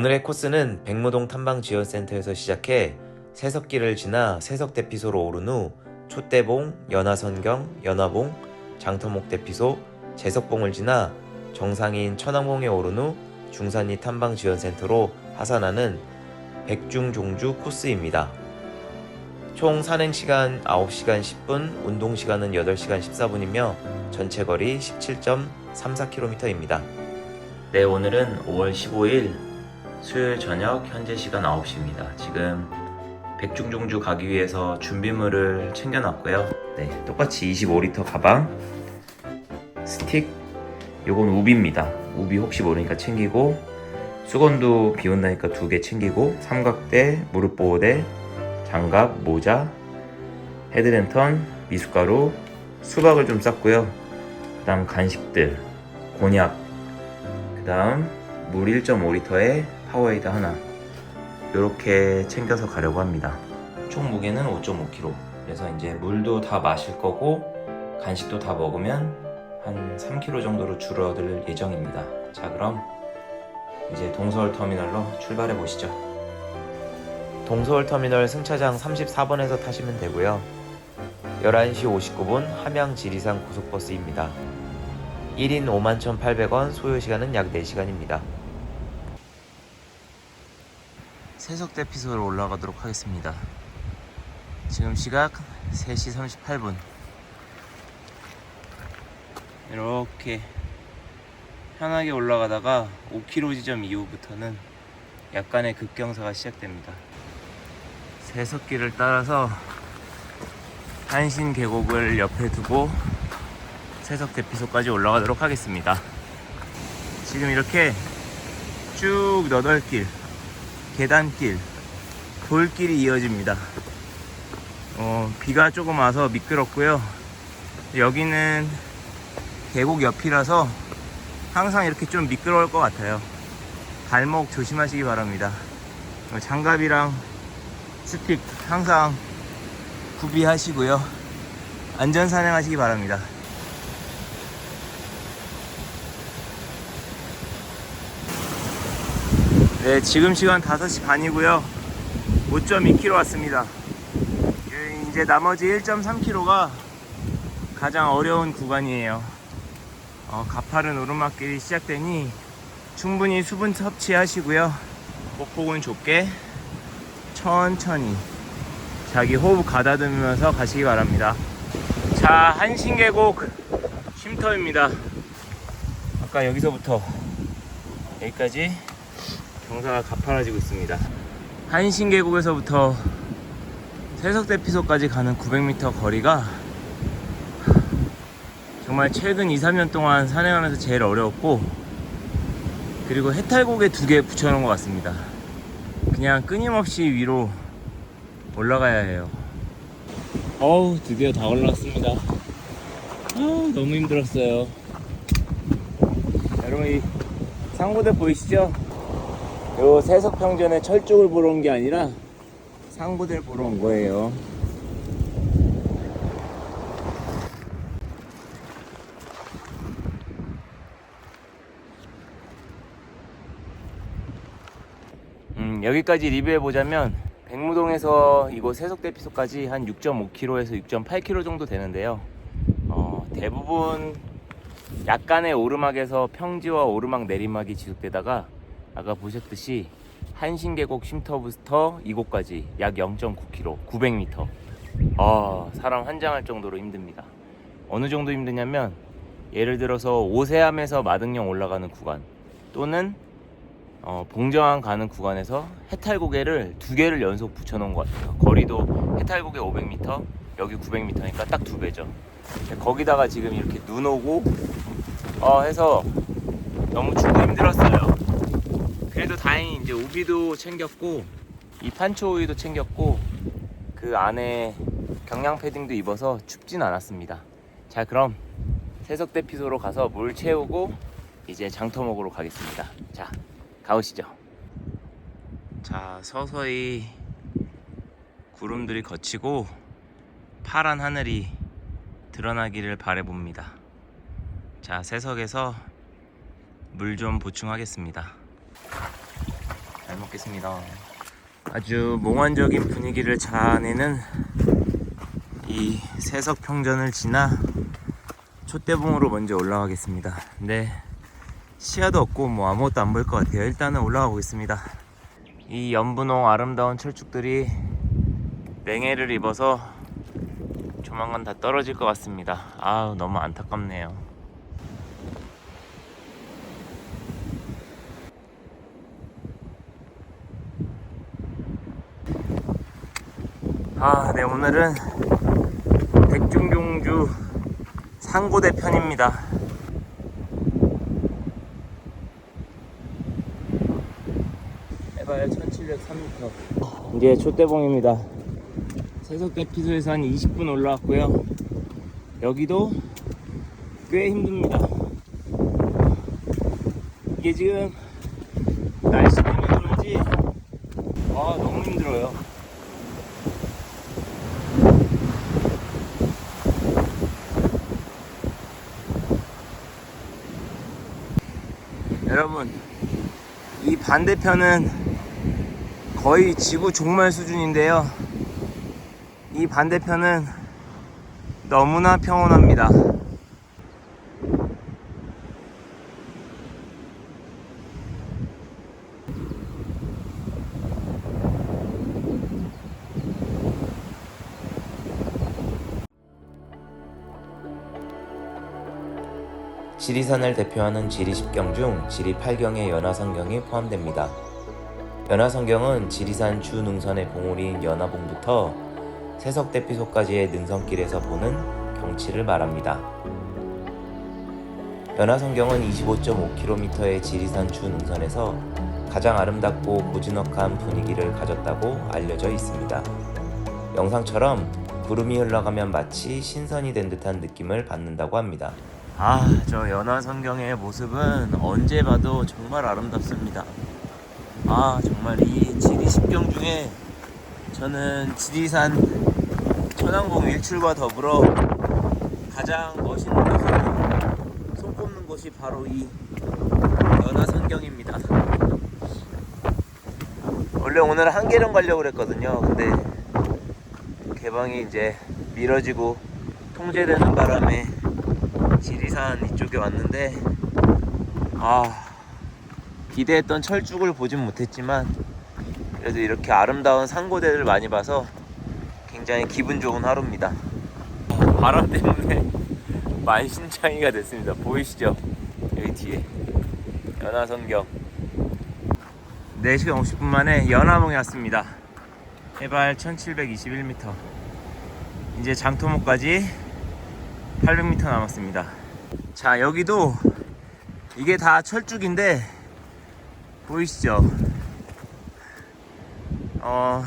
오늘의 코스는 백무동 탐방지원센터에서 시작해 세석길을 지나 세석대피소로 오른 후 촛대봉, 연화선경, 연화봉, 장터목대피소, 제석봉을 지나 정상인 천왕봉에 오른 후 중산리 탐방지원센터로 하산하는 백중종주 코스입니다. 총 산행시간 9시간 10분, 운동시간은 8시간 14분이며 전체 거리 17.34km입니다. 네, 오늘은 5월 15일 수요일 저녁 현재 시간 9시입니다. 지금 백중종주 가기 위해서 준비물을 챙겨놨고요. 네, 똑같이 25리터 가방, 스틱, 요건 우비입니다. 우비 혹시 모르니까 챙기고 수건도 비 온다니까 두 개 챙기고 삼각대, 무릎 보호대, 장갑, 모자, 헤드랜턴, 미숫가루, 수박을 좀 쌌고요. 그 다음 간식들, 곤약, 그 다음 물 1.5리터에 파워에이드 하나 이렇게 챙겨서 가려고 합니다. 총 무게는 5.5kg. 그래서 이제 물도 다 마실 거고 간식도 다 먹으면 한 3kg 정도로 줄어들 예정입니다. 자, 그럼 이제 동서울 터미널로 출발해 보시죠. 동서울 터미널 승차장 34번에서 타시면 되고요. 11시 59분 함양 지리산 고속버스입니다. 1인 51,800원, 소요 시간은 약 4시간입니다. 세석대피소로 올라가도록 하겠습니다. 지금 시각 3시 38분. 이렇게 편하게 올라가다가 5km 지점 이후부터는 약간의 급경사가 시작됩니다. 세석길을 따라서 한신 계곡을 옆에 두고 세석 대피소까지 올라가도록 하겠습니다. 지금 이렇게 쭉 너덜길, 계단길, 돌길이 이어집니다. 어, 비가 조금 와서 미끄럽고요. 여기는 계곡 옆이라서 항상 이렇게 좀 미끄러울 것 같아요. 발목 조심하시기 바랍니다. 어, 장갑이랑 스틱 항상 구비하시고요. 안전 산행하시기 바랍니다. 네, 지금 시간 5시 반이고요. 5.2km 왔습니다. 예, 이제 나머지 1.3km가 가장 어려운 구간이에요. 어, 가파른 오르막길이 시작되니 충분히 수분 섭취하시고요. 꼭복은 좁게 천천히 자기 호흡 가다듬으면서 가시기 바랍니다. 자, 한신계곡 쉼터입니다. 아까 여기서부터 여기까지 경사가 가파라지고 있습니다. 한신계곡에서부터 세석대피소까지 가는 900m 거리가 정말 최근 2, 3년 동안 산행하면서 제일 어려웠고 그리고 해탈곡에 두 개 붙여놓은 것 같습니다. 그냥 끊임없이 위로 올라가야 해요. 어우 드디어 다 올라왔습니다. 아 너무 힘들었어요. 여러분 이 상고대 보이시죠? 요 세석평전의 철쭉을 보러 온 게 아니라 상고대를 보러 온 거예요. 음, 여기까지 리뷰해 보자면 백무동에서 이곳 세석대피소까지 한 6.5km에서 6.8km 정도 되는데요. 어, 대부분 약간의 오르막에서 평지와 오르막 내리막이 지속되다가 아까 보셨듯이 한신계곡 쉼터부터 이곳까지 약 0.9km, 900m. 아, 사람 환장할 정도로 힘듭니다. 어느 정도 힘드냐면 예를 들어서 오세암에서 마등령 올라가는 구간 또는 어, 봉정항 가는 구간에서 해탈고개를 두 개를 연속 붙여놓은 것 같아요. 거리도 해탈고개 500m, 여기 900m니까 딱 두 배죠. 거기다가 지금 이렇게 눈 오고 어, 해서 너무 춥고 힘들었어요. 그래도 다행히 이제 우비도 챙겼고 이 판초 우유도 챙겼고 그 안에 경량 패딩도 입어서 춥진 않았습니다. 자 그럼 세석대 피소로 가서 물 채우고 이제 장터목으로 가겠습니다. 자 가보시죠. 자 서서히 구름들이 걷히고 파란 하늘이 드러나기를 바래봅니다. 자 자, 세석에서 물 좀 보충하겠습니다. 잘 먹겠습니다. 아주 몽환적인 분위기를 자아내는 이 세석 평전을 지나 촛대봉으로 먼저 올라가겠습니다. 근데 시야도 없고 뭐 아무것도 안 보일 것 같아요. 일단은 올라가 보겠습니다. 이 연분홍 아름다운 철쭉들이 냉해를 입어서 조만간 다 떨어질 것 같습니다. 아 너무 안타깝네요. 아, 네 오늘은 백중종주 상고대 편입니다. 해발 1703m. 이제 촛대봉입니다. 세석대 피소에서 한 20분 올라왔고요. 여기도 꽤 힘듭니다. 이게 지금 날씨 때문에 그런지 아 너무 힘들어요. 여러분 이 반대편은 거의 지구 종말 수준인데요. 이 반대편은 너무나 평온합니다 지리산을 대표하는 지리 10경 중 지리 8경의 연화성경이 포함됩니다. 연화성경은 지리산 주 능선의 봉우리인 연화봉부터 세석대피소까지의 능선길에서 보는 경치를 말합니다. 연화성경은 25.5km의 지리산 주 능선에서 가장 아름답고 고즈넉한 분위기를 가졌다고 알려져 있습니다. 영상처럼 구름이 흘러가면 마치 신선이 된 듯한 느낌을 받는다고 합니다. 아, 저 연화성경의 모습은 언제 봐도 정말 아름답습니다. 아, 정말 이 지리 10경 중에 저는 지리산 천왕봉 일출과 더불어 가장 멋있는 곳으로 손꼽는 곳이 바로 이 연화성경입니다. 원래 오늘 한계령 가려고 그랬거든요. 근데 개방이 이제 미뤄지고 통제되는 바람에 지리산 이쪽에 왔는데 아 기대했던 철쭉을 보진 못했지만 그래도 이렇게 아름다운 산고대를 많이 봐서 굉장히 기분 좋은 하루입니다. 바람 때문에 만신창이가 됐습니다. 보이시죠? 여기 뒤에. 연화성경. 4시간 50분 만에 연화봉에 왔습니다. 해발 1721m 이제 장토목까지 800m 남았습니다. 자, 여기도 이게 다 철쭉인데 보이시죠? 어,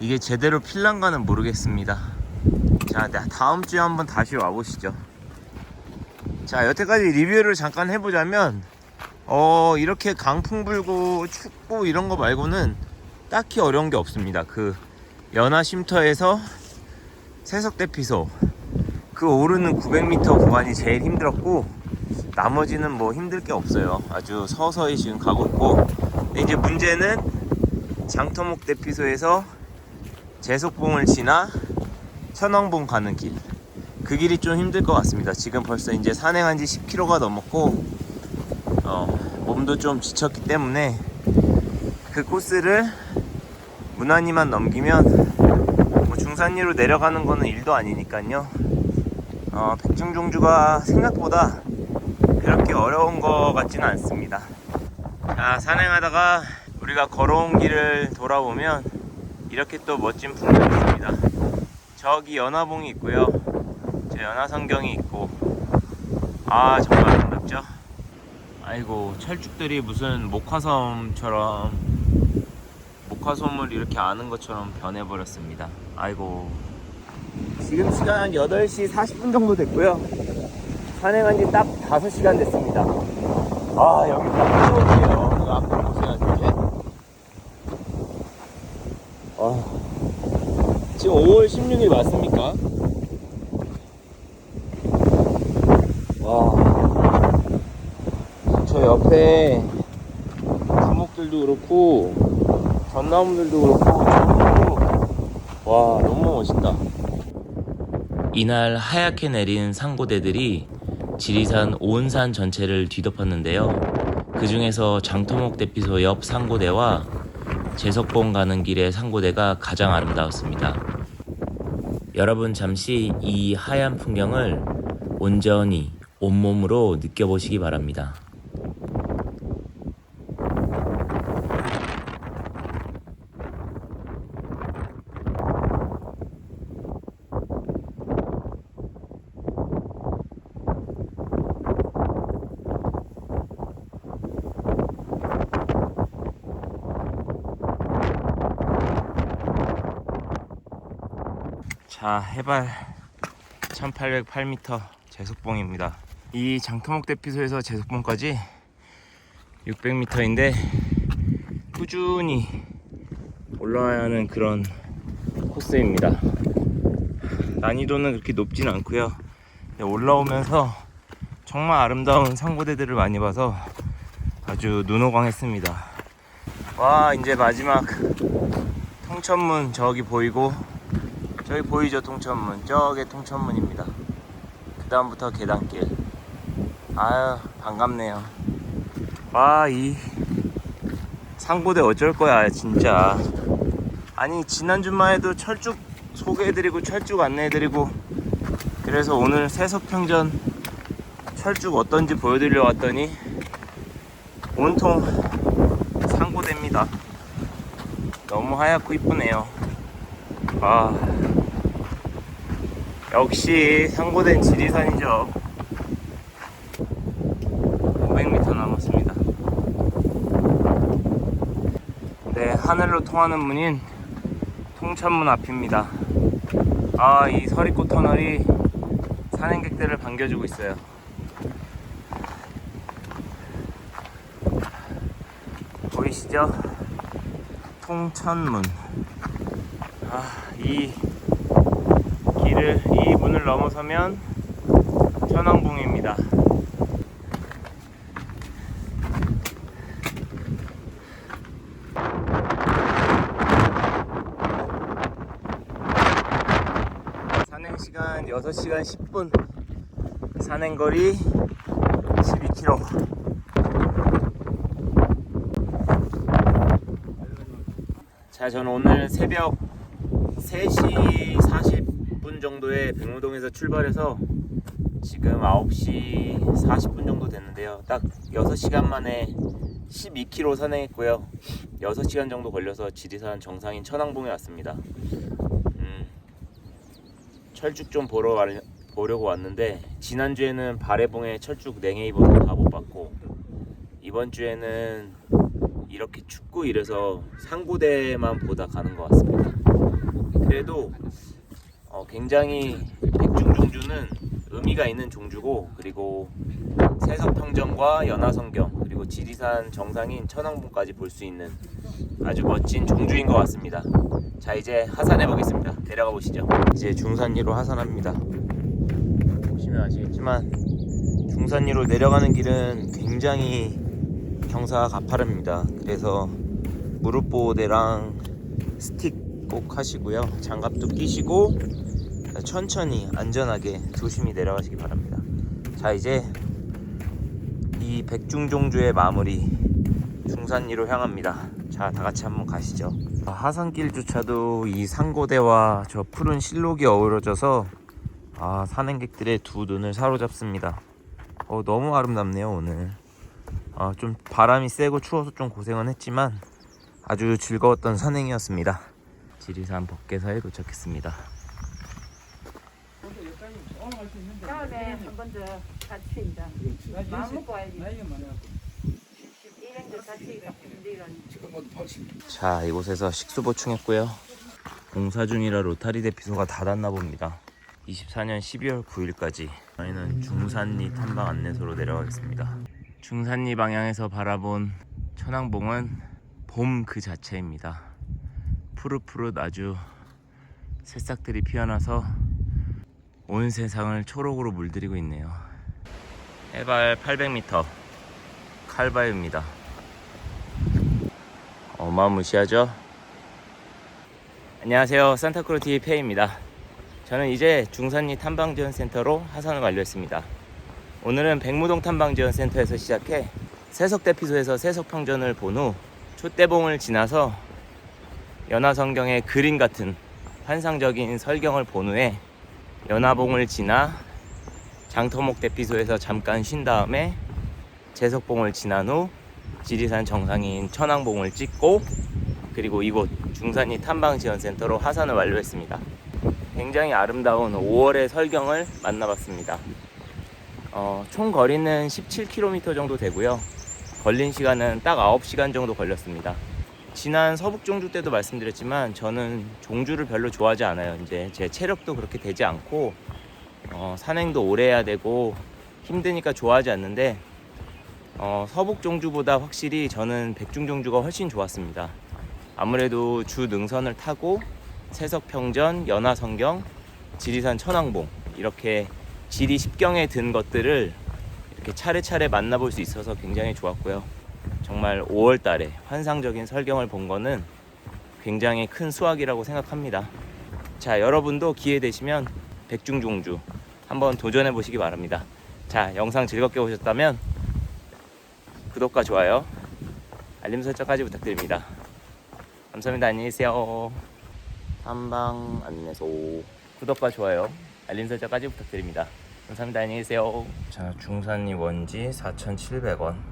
이게 제대로 필란가는 모르겠습니다. 자, 네, 다음 주에 한번 다시 와보시죠. 자, 여태까지 리뷰를 잠깐 해보자면, 어, 이렇게 강풍 불고 춥고 이런 거 말고는 딱히 어려운 게 없습니다. 그 연화 쉼터에서 세석대피소 그 오르는 900m 구간이 제일 힘들었고 나머지는 뭐 힘들 게 없어요. 아주 서서히 지금 가고 있고 이제 문제는 장터목 대피소에서 제속봉을 지나 천왕봉 가는 길. 그 길이 좀 힘들 것 같습니다. 지금 벌써 이제 산행한 지 10km가 넘었고 어, 몸도 좀 지쳤기 때문에 그 코스를 무난히만 넘기면 뭐 중산리로 내려가는 거는 일도 아니니까요. 어, 백중 종주가 생각보다 그렇게 어려운 것 같지는 않습니다. 자, 산행하다가 우리가 걸어온 길을 돌아보면 이렇게 또 멋진 풍경이 있습니다. 저기 연화봉이 있고요. 저 연화성경이 있고, 아, 정말 아름답죠? 아이고, 철쭉들이 무슨 목화섬처럼, 목화솜을 이렇게 아는 것처럼 변해버렸습니다. 아이고, 지금 시간 8시 40분 정도 됐고요. 산행한 지 딱 5시간 됐습니다. 아, 여기 딱 추워지네요. 그 앞에 보세요, 이제. 아, 지금 5월 16일 맞습니까? 와, 저 옆에 주목들도 그렇고 전나무들도 그렇고 쭉 와, 너무 멋있다. 이날 하얗게 내린 상고대들이 지리산 오은산 전체를 뒤덮었는데요. 그 중에서 장토목 대피소 옆 상고대와 제석봉 가는 길의 상고대가 가장 아름다웠습니다. 여러분 잠시 이 하얀 풍경을 온전히 온몸으로 느껴보시기 바랍니다. 자, 해발 1808m 제석봉입니다. 이 장터목 대피소에서 제석봉까지 600m인데 꾸준히 올라와야 하는 그런 코스입니다. 난이도는 그렇게 높진 않고요. 근데 올라오면서 정말 아름다운 상고대들을 많이 봐서 아주 눈호강했습니다. 와, 이제 마지막 통천문 저기 보이고 저기 보이죠? 통천문. 저게 통천문입니다. 그 다음부터 계단길. 아유 반갑네요. 와 이 상고대 어쩔 거야 진짜. 아니 지난 주만 해도 철쭉 소개해드리고 철쭉 안내해드리고 그래서 오늘 세석평전 철쭉 어떤지 보여드리려 왔더니 온통 상고대입니다. 너무 하얗고 이쁘네요. 아 역시 상고된 지리산이죠. 500m 남았습니다. 네 하늘로 통하는 문인 통천문 앞입니다. 아 이 서리꽃 터널이 산행객들을 반겨주고 있어요. 보이시죠? 통천문. 아, 이 길을 이 문을 넘어서면 천왕봉입니다. 산행 시간 6시간 10분. 산행 거리 12km. 자, 저는 오늘 새벽 3시 40분 정도에 백무동에서 출발해서 지금 9시 40분 정도 됐는데요. 딱 6시간 만에 12km 산행했고요. 6시간 정도 걸려서 지리산 정상인 천왕봉에 왔습니다. 음, 철쭉 좀 보러 가, 보려고 왔는데 지난주에는 발해봉에 철쭉 냉해 입어서 다 못 봤고 이번 주에는 이렇게 춥고 이래서 상고대만 보다 가는 것 같습니다. 그래도 어, 굉장히 백중종주는 의미가 있는 종주고 그리고 세석평전과 연화성경 그리고 지리산 정상인 천왕봉까지 볼 수 있는 아주 멋진 종주인 것 같습니다. 자 이제 하산해 보겠습니다. 내려가 보시죠. 이제 중산리로 하산합니다. 보시면 아시겠지만 중산리로 내려가는 길은 굉장히 경사가 가파릅니다. 그래서 무릎 보호대랑 스틱 꼭 하시고요. 장갑도 끼시고 천천히 안전하게 조심히 내려가시기 바랍니다. 자 이제 이 백중종주의 마무리 중산리로 향합니다. 자 다 같이 한번 가시죠. 하산길조차도 이 상고대와 저 푸른 실록이 어우러져서 아 산행객들의 두 눈을 사로잡습니다. 어, 너무 아름답네요 오늘. 아, 좀 바람이 세고 추워서 좀 고생은 했지만 아주 즐거웠던 산행이었습니다. 지리산 법계사에 도착했습니다. 다음에 한 번 더 같이 이제 마음 먹고 와야지. 일행들 같이 우리는 자, 이곳에서 식수 보충했고요. 공사 중이라 로타리 대피소가 닫았나 봅니다. 24년 12월 9일까지 저희는 중산리 탐방 안내소로 내려가겠습니다. 중산리 방향에서 바라본 천왕봉은 봄 그 자체입니다. 푸릇푸릇 아주 새싹들이 피어나서 온 세상을 초록으로 물들이고 있네요. 해발 800m. 칼바위입니다. 어마무시하죠? 안녕하세요. 산타크루 TV 페이입니다. 저는 이제 중산리 탐방지원센터로 하산을 완료했습니다. 오늘은 백무동 탐방지원센터에서 시작해 세석대피소에서 세석평전을 본후 촛대봉을 지나서 연화성경의 그림 같은 환상적인 설경을 본 후에 연화봉을 지나 장터목 대피소에서 잠깐 쉰 다음에 제석봉을 지난 후 지리산 정상인 천왕봉을 찍고 그리고 이곳 중산리 탐방지원센터로 하산을 완료했습니다. 굉장히 아름다운 5월의 설경을 만나봤습니다. 어, 총 거리는 17km 정도 되고요. 걸린 시간은 딱 9시간 정도 걸렸습니다. 지난 서북 종주 때도 말씀드렸지만 저는 종주를 별로 좋아하지 않아요. 이제 제 체력도 그렇게 되지 않고 어, 산행도 오래 해야 되고 힘드니까 좋아하지 않는데 어, 서북 종주보다 확실히 저는 백중 종주가 훨씬 좋았습니다. 아무래도 주 능선을 타고 세석평전, 연화성경, 지리산 천왕봉 이렇게 지리 10경에 든 것들을 이렇게 차례차례 만나볼 수 있어서 굉장히 좋았고요. 정말 5월 달에 환상적인 설경을 본 거는 굉장히 큰 수확이라고 생각합니다. 자, 여러분도 기회 되시면 백중종주 한번 도전해 보시기 바랍니다. 자, 영상 즐겁게 보셨다면 구독과 좋아요, 알림 설정까지 부탁드립니다. 감사합니다. 안녕히 계세요. 탐방 안내소 구독과 좋아요, 알림 설정까지 부탁드립니다. 감사합니다. 안녕히 계세요. 자, 중산리 원지 4,700원.